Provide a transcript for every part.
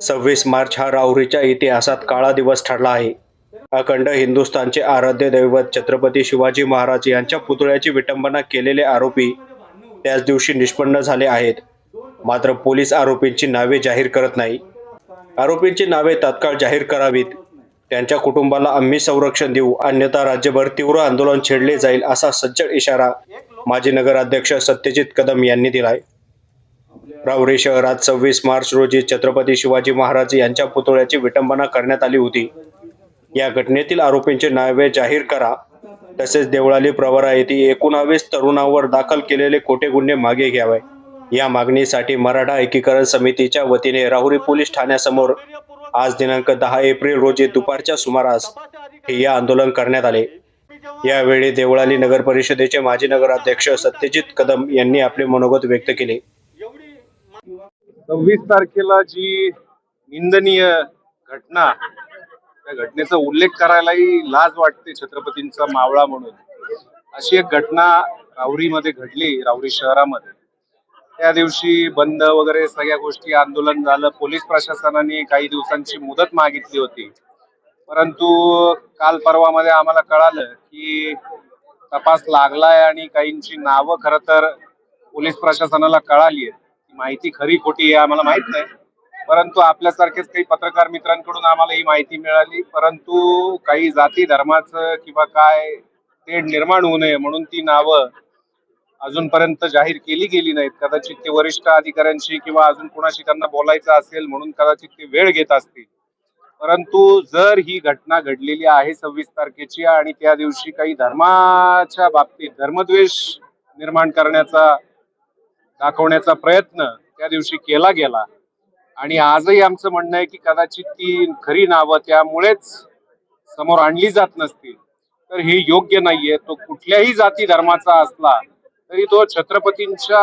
सव्वीस मार्च हा राहुरीच्या इतिहासात काळा दिवस ठरला आहे. अखंड हिंदुस्थानचे आराध्य दैवत छत्रपती शिवाजी महाराज यांच्या पुतळ्याची विटंबना केलेले आरोपी त्याच दिवशी निष्पन्न झाले आहेत. मात्र पोलीस आरोपींची नावे जाहीर करत नाही. आरोपींची नावे तात्काळ जाहीर करावीत. त्यांच्या कुटुंबाला आम्ही संरक्षण देऊ. अन्यथा राज्यभर तीव्र आंदोलन छेडले जाईल असा सज्जड इशारा माजी नगराध्यक्ष सत्यजित कदम यांनी दिलाय. राहुरी शहरात सव्वीस मार्च रोजी छत्रपती शिवाजी महाराज यांच्या पुतळ्याची विटंबना करण्यात आली होती. या घटनेतील आरोपींचे नावे जाहीर करा. तसेच देवळाली प्रवरा येथे एकोणावीस तरुणांवर दाखल केलेले खोटे गुन्हे मागे घ्यावे. या मागणीसाठी मराठा एकीकरण समितीच्या वतीने राहुरी पोलीस ठाण्यासमोर आज दिनांक दहा एप्रिल रोजी दुपारच्या सुमारास ठिय्या आंदोलन करण्यात आले. यावेळी देवळाली नगर परिषदेचे माजी नगराध्यक्ष सत्यजित कदम यांनी आपले मनोगत व्यक्त केले. सव्वीस तारखेला जी निंदनीय घटना त्या घटनेचा उल्लेख करायलाही लाज वाटते छत्रपतींचा मावळा म्हणून. अशी एक घटना राहुरीमध्ये घडली राहुरी शहरामध्ये. त्या दिवशी बंद वगैरे सगळ्या गोष्टी आंदोलन झालं पोलीस प्रशासनाने काही दिवसांची मुदत मागितली होती. परंतु काल परवामध्ये आम्हाला कळालं की तपास लागलाय आणि काहींची नावं खरं तर पोलीस प्रशासनाला कळाली आहेत माहिती खरी खोटी आहे आम्हाला माहीत नाही. परंतु आपल्यासारखेच काही पत्रकार मित्रांकडून आम्हाला ही माहिती मिळाली. परंतु काही जाती धर्माचं किंवा काय ते निर्माण होऊ नये म्हणून ती नावं अजूनपर्यंत जाहीर केली गेली नाहीत. कदाचित ते वरिष्ठ अधिकाऱ्यांशी किंवा अजून कोणाशी त्यांना बोलायचं असेल म्हणून कदाचित ते वेळ घेत असतील. परंतु जर ही घटना घडलेली आहे सव्वीस तारखेची आणि त्या दिवशी काही धर्माच्या बाबतीत धर्मद्वेष निर्माण करण्याचा दाखवण्याचा प्रयत्न त्या दिवशी केला गेला. आणि आजही आमचं म्हणणं आहे की कदाचित ती खरी नावं त्यामुळेच समोर आणली जात नसतील. तर हे योग्य नाहीये. तो कुठल्याही जाती धर्माचा असला तरी तो छत्रपतींच्या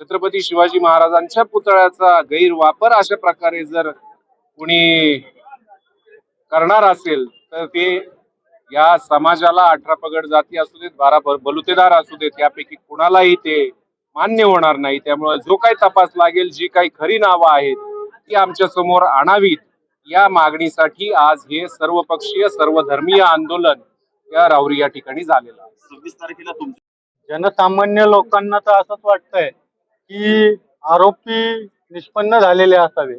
छत्रपती शिवाजी महाराजांच्या पुतळ्याचा गैरवापर अशा प्रकारे जर कुणी करणार असेल तर ते या समाजाला अठरा पगड जाती असू देत बारा बलुतेदार असू देत यापैकी कुणालाही ते मान्य होणार नाही. त्यामुळे जो काही तपास लागेल जी काही खरी नावं आहेत ती आमच्यासमोर आणावीत. या मागणीसाठी आज हे सर्वपक्षीय सर्वधर्मीय आंदोलन या राहुरी या ठिकाणी झालेलं आहे. सव्वीस तारखेला तुमच्या जनसामान्य लोकांना तर असंच वाटतंय की आरोपी निष्पन्न झालेले असावे.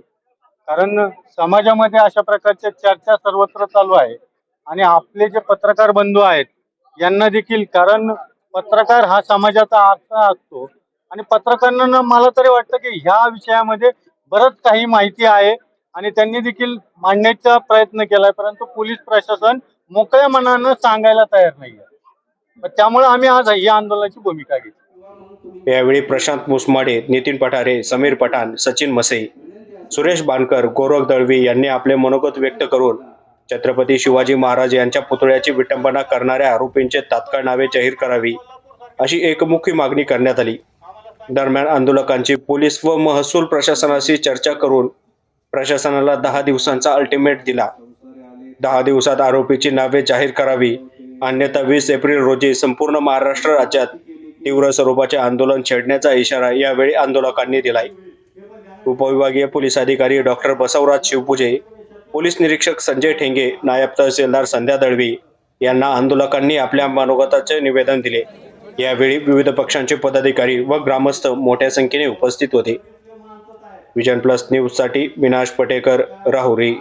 कारण समाजामध्ये अशा प्रकारच्या चर्चा सर्वत्र चालू आहे. आणि आपले जे पत्रकार बंधू आहेत यांना देखील कारण पत्रकार हा समाजाचा आरसा असतो. आणि पत्रकारांना मला तरी वाटतं की ह्या विषयामध्ये बरंच काही माहिती आहे आणि त्यांनी देखील मांडण्याचा प्रयत्न केलाय परंतु पोलीस प्रशासन मोकळ्या मनानं सांगायला तयार नाहीये. त्यामुळे आम्ही आज या आंदोलनाची भूमिका घेतली. यावेळी प्रशांत मुसमाडे नितीन पठारे समीर पठाण सचिन मसे सुरेश बानकर गौरव दळवी यांनी आपले मनोगत व्यक्त करून छत्रपती शिवाजी महाराज यांच्या पुतळ्याची विटंबना करणाऱ्या आरोपींचे तात्काळ नावे जाहीर करावी अशी एकमुखी मागणी करण्यात आली. दरम्यान आंदोलकांची पोलीस व महसूल प्रशासनाशी चर्चा करून प्रशासनाला दहा दिवसांचा अल्टिमेट दिला. दहा दिवसात आरोपीची नावे जाहीर करावी. अन्यथा वीस एप्रिल रोजी संपूर्ण महाराष्ट्र राज्यात तीव्र स्वरूपाचे आंदोलन छेडण्याचा इशारा यावेळी आंदोलकांनी दिलाय. उपविभागीय पोलीस अधिकारी डॉक्टर बसवराज शिवपुजे पोलीस निरीक्षक संजय ठेंगे नायब तहसीलदार संध्या दळवी यांना आंदोलकांनी आपल्या मनोगताचे निवेदन दिले. यावेळी विविध पक्षांचे पदाधिकारी व ग्रामस्थ मोठ्या संख्येने उपस्थित होते. विजन प्लस न्यूजसाठी विनाश पटेकर राहुरी.